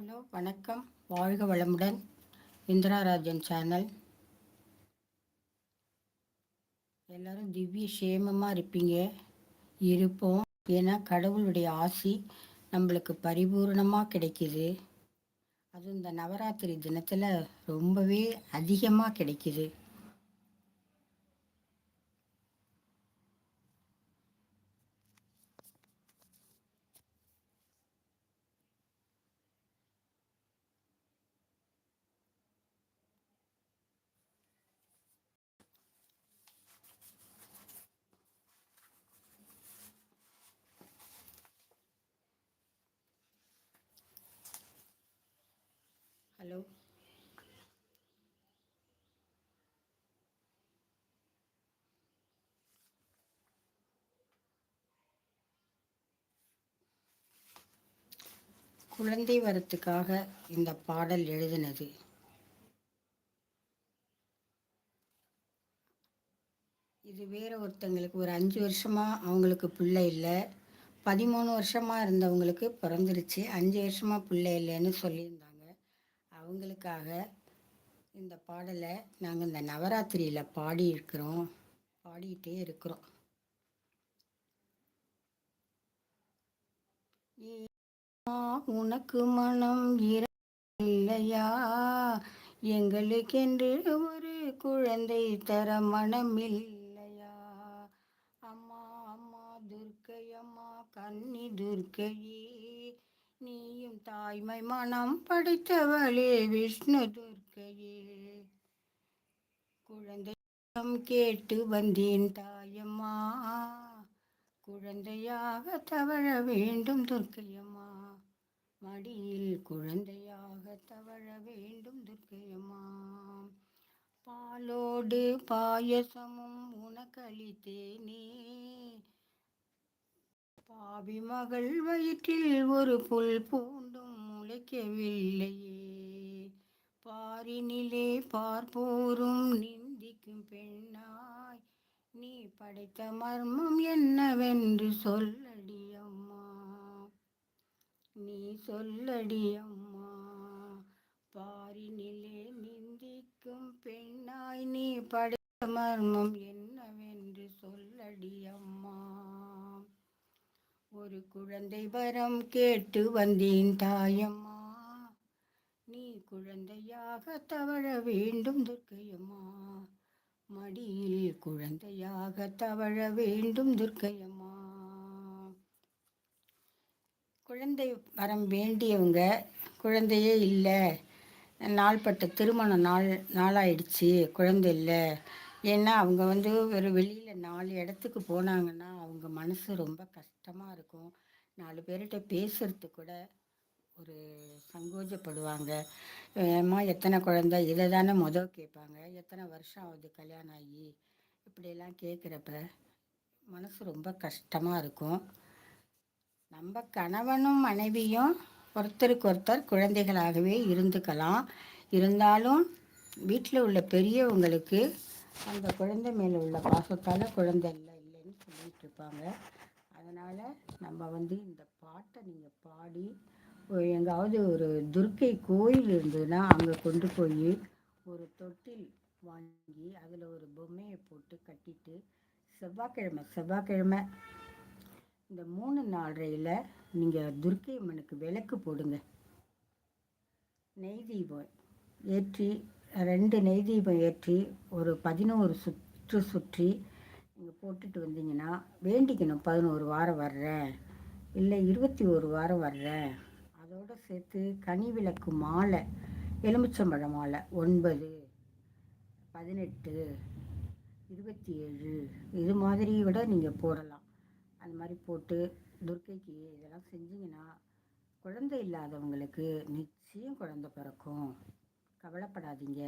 Hello வணக்கம். வாழ்க வளமுடன். இந்திரா ராஜன் சேனல். எல்லாரும் திவ்ய சேமமாக இருப்பீங்க. இருப்போம். ஏன்னா கடவுளுடைய ஆசி நம்மளுக்கு பரிபூர்ணமாக கிடைக்கிது. அதுவும் இந்த நவராத்திரி தினத்தில் ரொம்பவே அதிகமாக கிடைக்கிது. ஹலோ. குழந்தை வரத்துக்காக இந்த பாடல் எழுதினது. இது வேற ஒருத்தங்களுக்கு ஒரு அஞ்சு வருஷமாக அவங்களுக்கு பிள்ளை இல்லை. பதிமூணு வருஷமாக இருந்தவங்களுக்கு பிறந்துருச்சு. அஞ்சு வருஷமாக பிள்ளை இல்லைன்னு சொல்லியிருந்தாங்க. அவங்களுக்காக இந்த பாடலை நாங்கள் இந்த நவராத்திரியில் பாடி இருக்கிறோம். பாடிக்கிட்டே இருக்கிறோம் உனக்கு மனம் இல்லையா எங்களுக்கென்று ஒரு குழந்தை தர மனம் இல்லையா அம்மா அம்மா துர்க்கை அம்மா கன்னி துர்க்கையே. நீயும் தாய்மை மனம் படைத்தவளே விஷ்ணு துர்க்கையே குழந்தையம் கேட்டு வந்தேன் தாயம்மா. குழந்தையாக தவழ வேண்டும் துர்க்கையம்மா. மடியில் குழந்தையாக தவழ வேண்டும் துர்க்கையம்மா. பாலோடு பாயசமும் உனக்களித்தேனே பாவி மகள் வயிற்றில் ஒரு புல் பூண்டும் முளைக்கவில்லையே. பாரினிலே பார்ப்போரும் நிந்திக்கும் பெண்ணாய் நீ படைத்த மர்மம் என்னவென்று சொல்லடி அம்மா. நீ சொல்லடியம்மா பாரினிலே நிந்திக்கும் பெண்ணாய் நீ படைத்த மர்மம் என்னவென்று சொல்லடியம்மா ஒரு குழந்தை வரம் கேட்டு வந்தேன் தாயம்மா. நீ குழந்தையாக தவழ வேண்டும் துர்க்கையம்மா. மடியில் குழந்தையாக தவழ வேண்டும் துர்க்கையம்மா. குழந்தை வரம் வேண்டியவங்க குழந்தையே இல்லை. நாள்பட்ட திருமண நாள் நாளாயிடுச்சு. குழந்தை இல்லை. ஏன்னா அவங்க வந்து ஒரு வெளியில் நாலு இடத்துக்கு போனாங்கன்னா அவங்க மனசு ரொம்ப கஷ்டமாக இருக்கும். நாலு பேர்கிட்ட பேசுறது கூட ஒரு சங்கோஜப்படுவாங்க. ஏம்மா எத்தனை குழந்த? இதை தானே முதல் கேட்பாங்க. எத்தனை வருஷம் ஆகுது கல்யாணம் ஆகி? இப்படியெல்லாம் கேட்குறப்ப மனசு ரொம்ப கஷ்டமாக இருக்கும். நம்ம கணவனும் மனைவியும் ஒருத்தருக்கு ஒருத்தர் குழந்தைகளாகவே இருந்துக்கலாம். இருந்தாலும் வீட்டில் உள்ள பெரியவங்களுக்கு அந்த குழந்தை மேலே உள்ள பாசத்தால் குழந்தை இல்லை இல்லைன்னு சொல்லிகிட்டு இருப்பாங்க. அதனால் நம்ம வந்து இந்த பாட்டை நீங்கள் பாடி எங்காவது ஒரு துர்க்கை கோயில் இருந்ததுன்னா அங்கே கொண்டு போய் ஒரு தொட்டில் வாங்கி அதில் ஒரு பொம்மையை போட்டு கட்டிட்டு செவ்வாய்க்கிழமை செவ்வாய்க்கிழமை இந்த மூணு நாலரையில் நீங்கள் துர்க்கை அம்மனுக்கு விளக்கு போடுங்க. நெய் தீபம் ஏற்றி ரெண்டு நெய் தீபம் ஏற்றி ஒரு பதினோரு சுற்று சுற்றி நீங்கள் போட்டுட்டு வந்தீங்கன்னா வேண்டிக்கணும். பதினோரு வாரம் வர்றேன் இல்லை இருபத்தி ஒரு வாரம் வர்றேன் அதோடு சேர்த்து கனி விளக்கு மாலை எலுமிச்சம்பழ மாலை ஒன்பது பதினெட்டு இருபத்தி ஏழு இது மாதிரி விட நீங்கள் போடலாம். அந்த மாதிரி போட்டு துர்க்கைக்கு இதெல்லாம் செஞ்சிங்கன்னா குழந்தை இல்லாதவங்களுக்கு நிச்சயம் குழந்த பிறக்கும். கவலைப்படாதீங்க.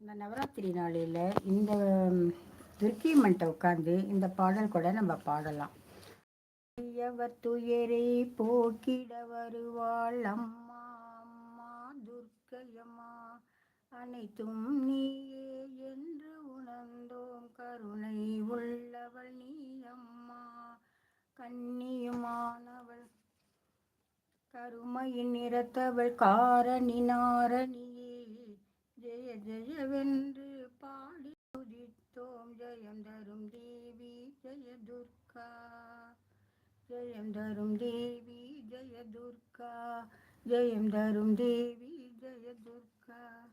இந்த நவராத்திரி நாளில் இந்த துர்க்கி மண்ட்டை உட்காந்து இந்த பாடல் கூட நம்ம பாடலாம். துயரை போக்கிட வருவாள். அம்மா அம்மா துர்க்கையம்மா அனைத்தும் நீயே கருணை உள்ளவள் நீ அம்மா கண்ணியுமானவள். கருமையின் நிறத்தவள் காரணி நாரணியே. ஜெய ஜெயவென்று பாடி துதித்தோம். ஜெயம் தரும் தேவி ஜெய துர்கா. ஜெயம் தரும் தேவி ஜெய துர்கா. ஜெயம் தரும் தேவி ஜெய துர்கா.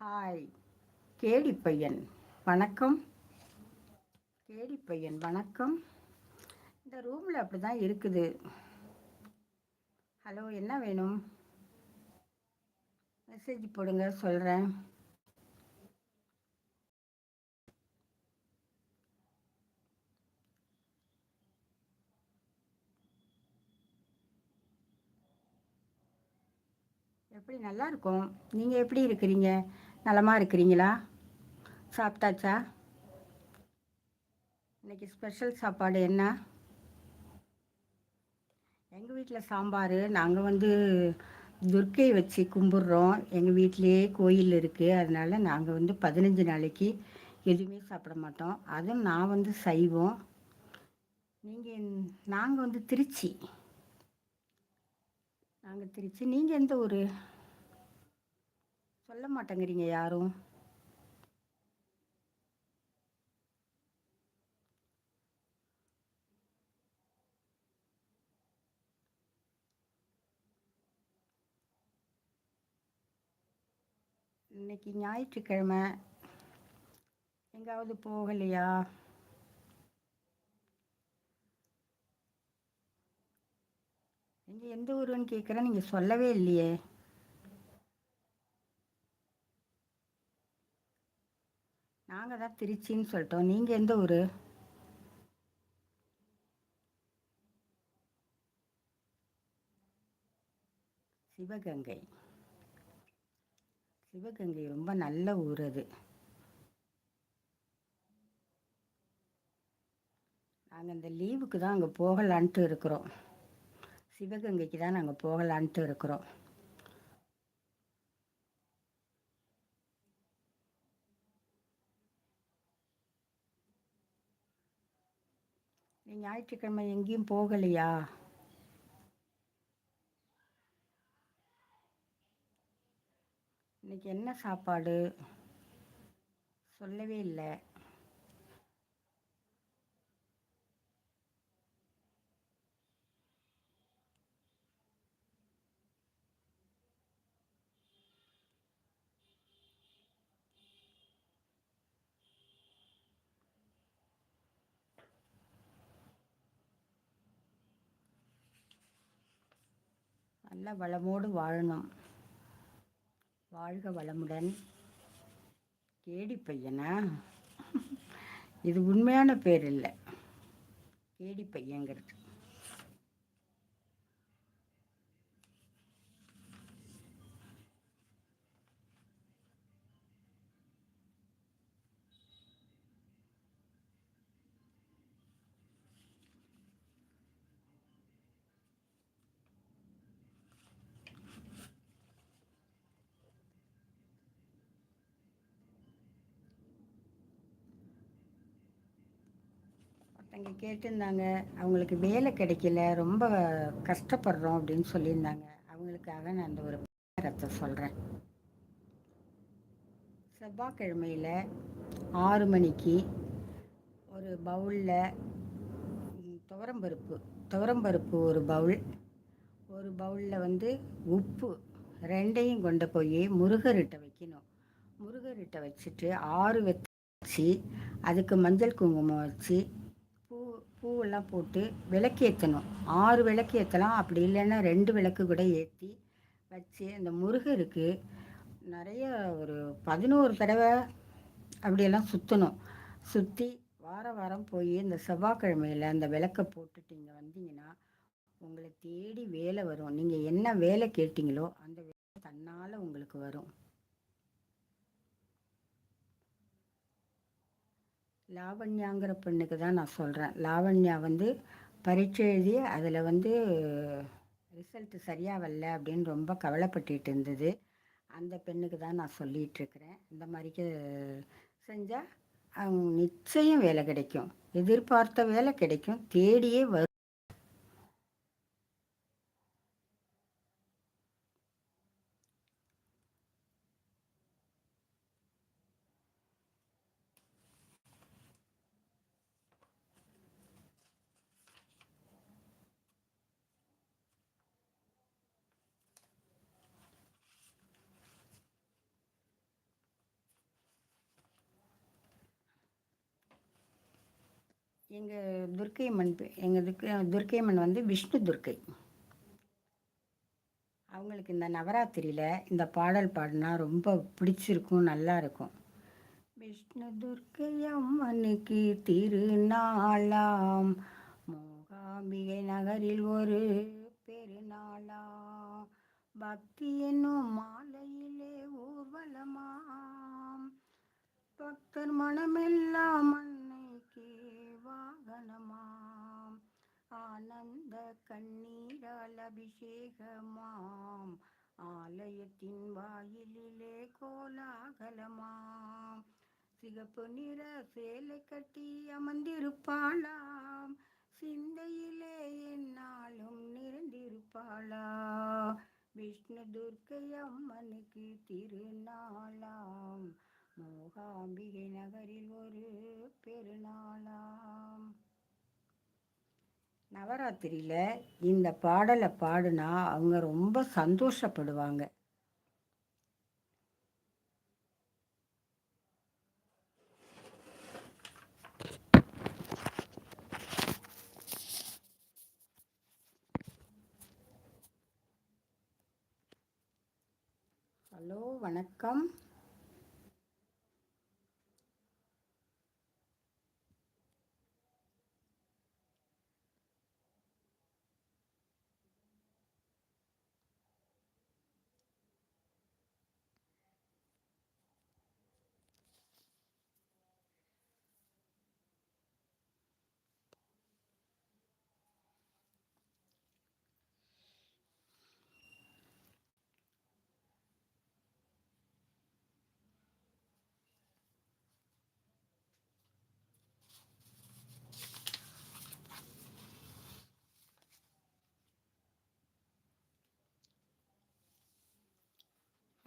ஹாய் கேடி பையன் வணக்கம். கேடி பையன் வணக்கம். இந்த ரூமில் அப்படி தான் இருக்குது. ஹலோ என்ன வேணும்? மெசேஜ் போடுங்க சொல்கிறேன் எப்படி நல்லா இருக்கும்? நீங்கள் எப்படி இருக்கிறீங்க? நலமாக இருக்கிறீங்களா? சாப்பிட்டாச்சா? இன்றைக்கி ஸ்பெஷல் சாப்பாடு என்ன? எங்கள் வீட்டில் சாம்பார். நாங்கள் வந்து துர்க்கை வச்சு கும்பிட்றோம். எங்கள் வீட்டிலேயே கோயில் இருக்குது அதனால் நாங்கள் வந்து பதினஞ்சு நாளைக்கு எதுவுமே சாப்பிட மாட்டோம். அதுவும் நான் வந்து சைவம். நீங்கள் நாங்கள் வந்து திருச்சி. நாங்கள் திருச்சி. நீங்கள் எந்த ஊர்? சொல்ல மாட்டேங்கிறீங்க யாரும். இன்னைக்கு ஞாயிற்றுக்கிழமை. எங்காவது போகலையா? நீங்கள் எந்த ஊருன்னு கேட்குறேன் நீங்கள் சொல்லவே இல்லையே. நாங்கள் தான் திருச்சின்னு சொல்லிட்டோம். நீங்கள் எந்த ஊர்? சிவகங்கை. சிவகங்கை ரொம்ப நல்ல ஊர் அது. நாங்கள் இந்த லீவுக்கு தான் அங்கே போகலான்ட்டு இருக்கிறோம். சிவகங்கைக்கு தான் நாங்கள் போகலான்ட்டு இருக்கிறோம். நீ ஞாயிற்றுக்கிழமை எங்கேயும் போகலையா? இன்னைக்கு என்ன சாப்பாடு? சொல்லவே இல்லை. நல்ல வளமோடு வாழணும். வாழ்க வளமுடன். கேடி பையனா? இது உண்மையான பேர் இல்லை. கேடி பையங்கிறது ஒருத்தங்க கேட்டிருந்தாங்க அவங்களுக்கு வேலை கிடைக்கல ரொம்ப கஷ்டப்படுறோம் அப்படின்னு சொல்லியிருந்தாங்க. அவங்களுக்காக நான் அந்த ஒரு பரிகாரத்தை சொல்கிறேன் செவ்வாய்க்கிழமையில் ஆறு மணிக்கு ஒரு பவுலில் துவரம்பருப்பு துவரம்பருப்பு ஒரு பவுல் ஒரு பவுலில் வந்து உப்பு ரெண்டையும் கொண்டு போய் முருகர்கிட்ட வைக்கணும். முருகர்கிட்ட வச்சுட்டு ஆறு வச்சு அதுக்கு மஞ்சள் குங்குமம் வச்சு பூவெல்லாம் போட்டு விளக்கு ஏற்றணும் ஆறு விளக்கு ஏற்றலாம் அப்படி இல்லைன்னா ரெண்டு விளக்கு கூட ஏற்றி வச்சு அந்த முருகருக்கு நிறைய ஒரு பதினோரு தடவை அப்படியெல்லாம் சுற்றணும் சுற்றி வார வாரம் போய் இந்த செவ்வாய்க்கிழமையில் அந்த விளக்கை போட்டுட்டு இங்கே வந்தீங்கன்னா உங்களை தேடி வேலை வரும். நீங்கள் என்ன வேலை கேட்டீங்களோ அந்த வேலை தன்னால் உங்களுக்கு வரும். லாவண்யாங்கிற பெண்ணுக்கு தான் நான் சொல்கிறேன் லாவண்யா வந்து பரீட்சை எழுதி அதில் வந்து ரிசல்ட்டு சரியாக வரல அப்படின்னு ரொம்ப கவலைப்பட்டுட்டு இருந்தது. அந்த பெண்ணுக்கு தான் நான் சொல்லிகிட்ருக்கிறேன் இந்த மாதிரிக்கு செஞ்சால் அவங்க நிச்சயம் வேலை கிடைக்கும். எதிர்பார்த்த வேலை கிடைக்கும். தேடியே வரும். எங்கள் துர்க்கை அம்மன் எங்கள் துர்க்கை துர்க்கை அம்மன் வந்து விஷ்ணு துர்க்கை. அவங்களுக்கு இந்த நவராத்திரியில் இந்த பாடல் பாடினா ரொம்ப பிடிச்சிருக்கும் நல்லா இருக்கும். விஷ்ணு துர்க்கை அம்மனுக்கு திருநாளாம். மூகாம்பிகை நகரில் ஒரு பெருநாளாம். பக்தி என்னும் மாலையிலே ஊர்வலமாம். பக்தர் மனமெல்லாம் வாகனமாம் ஆனந்த கண்ணீரால் அபிஷேகமாம். ஆலயத்தின் வாயிலிலே கோலாகலமாம். சிகப்பு நிற சேலை கட்டி அமர்ந்திருப்பாளாம். சிந்தையிலே என்னாலும் நிறைந்திருப்பாளா? விஷ்ணு துர்க்கை அம்மனுக்கு திருநாளாம். மூகாம்பிகை நகரில் ஒரு பெருநாளாம். நவராத்திரியில் இந்த பாடலை பாடுனா அவங்க ரொம்ப சந்தோஷப்படுவாங்க. ஹலோ வணக்கம்.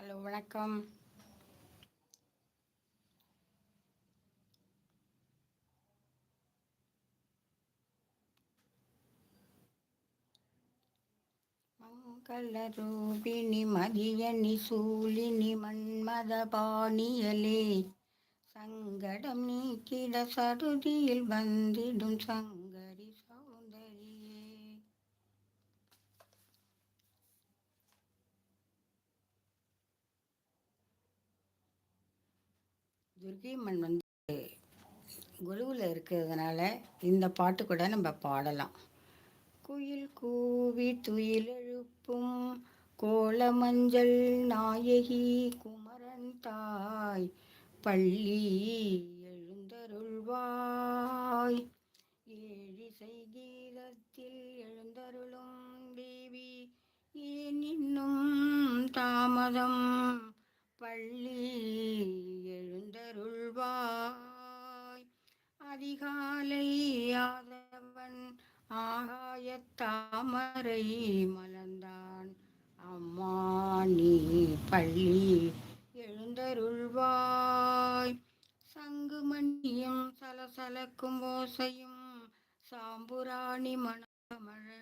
ஹலோ வணக்கம். மங்கள ரூபிணி மதியனி சூலினி மன்மத பாணியலே சங்கடம் நீக்கிட சருதியில் வந்திடும் சங்க துர்கியம்மன் வந்து குழுவில் இருக்கிறதுனால இந்த பாட்டு கூட நம்ம பாடலாம். குயில் கூவி துயிலெழுப்பும் கோல மஞ்சள் நாயகி குமரன் தாய் பள்ளி எழுந்தருள்வாய். ஏழிசை கீதத்தில் எழுந்தருளும் தேவி ஏன் இன்னும் தாமதம் பள்ளி எழுந்தருள்வாய். அதிகாலை ஆதவன் ஆகாய தாமரை மலர்ந்தான். அம்மா நீ பள்ளி எழுந்தருள்வாய். சங்குமணியும் சலசலக்கும் ஓசையும் சாம்புராணி மணமழ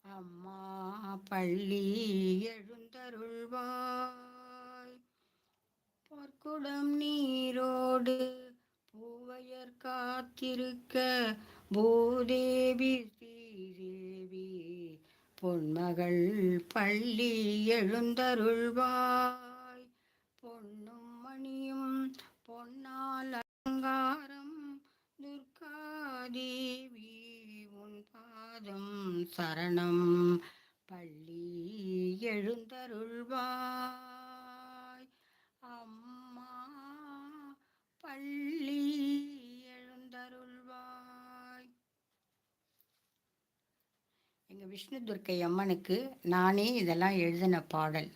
அம்மா பள்ளி எழுந்தருள்வாய். பார்க்குடம் நீரோடு பூவையர் காத்திருக்க பூதேவி ஸ்ரீதேவி பொன்மகள் பள்ளி எழுந்தருள்வாய். பொன்னும் மணியும் பொன்னால் அலங்காரம் துர்காதேவி உன் பாதம் சரணம் பள்ளி எழுந்தருள்வாய். அள்ளி எழுந்தருள்வாய். எங்கள் விஷ்ணு துர்க்கை அம்மனுக்கு நானே இதெல்லாம் எழுதின பாடல்.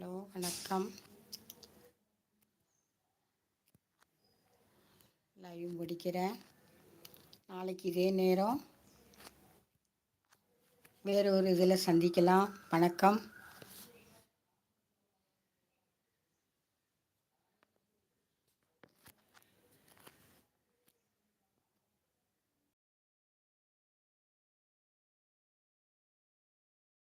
ஹலோ வணக்கம். லைவ் முடிக்கிறேன். நாளைக்கு இதே நேரம். வேறு ஒரு இதில் சந்திக்கலாம். வணக்கம்.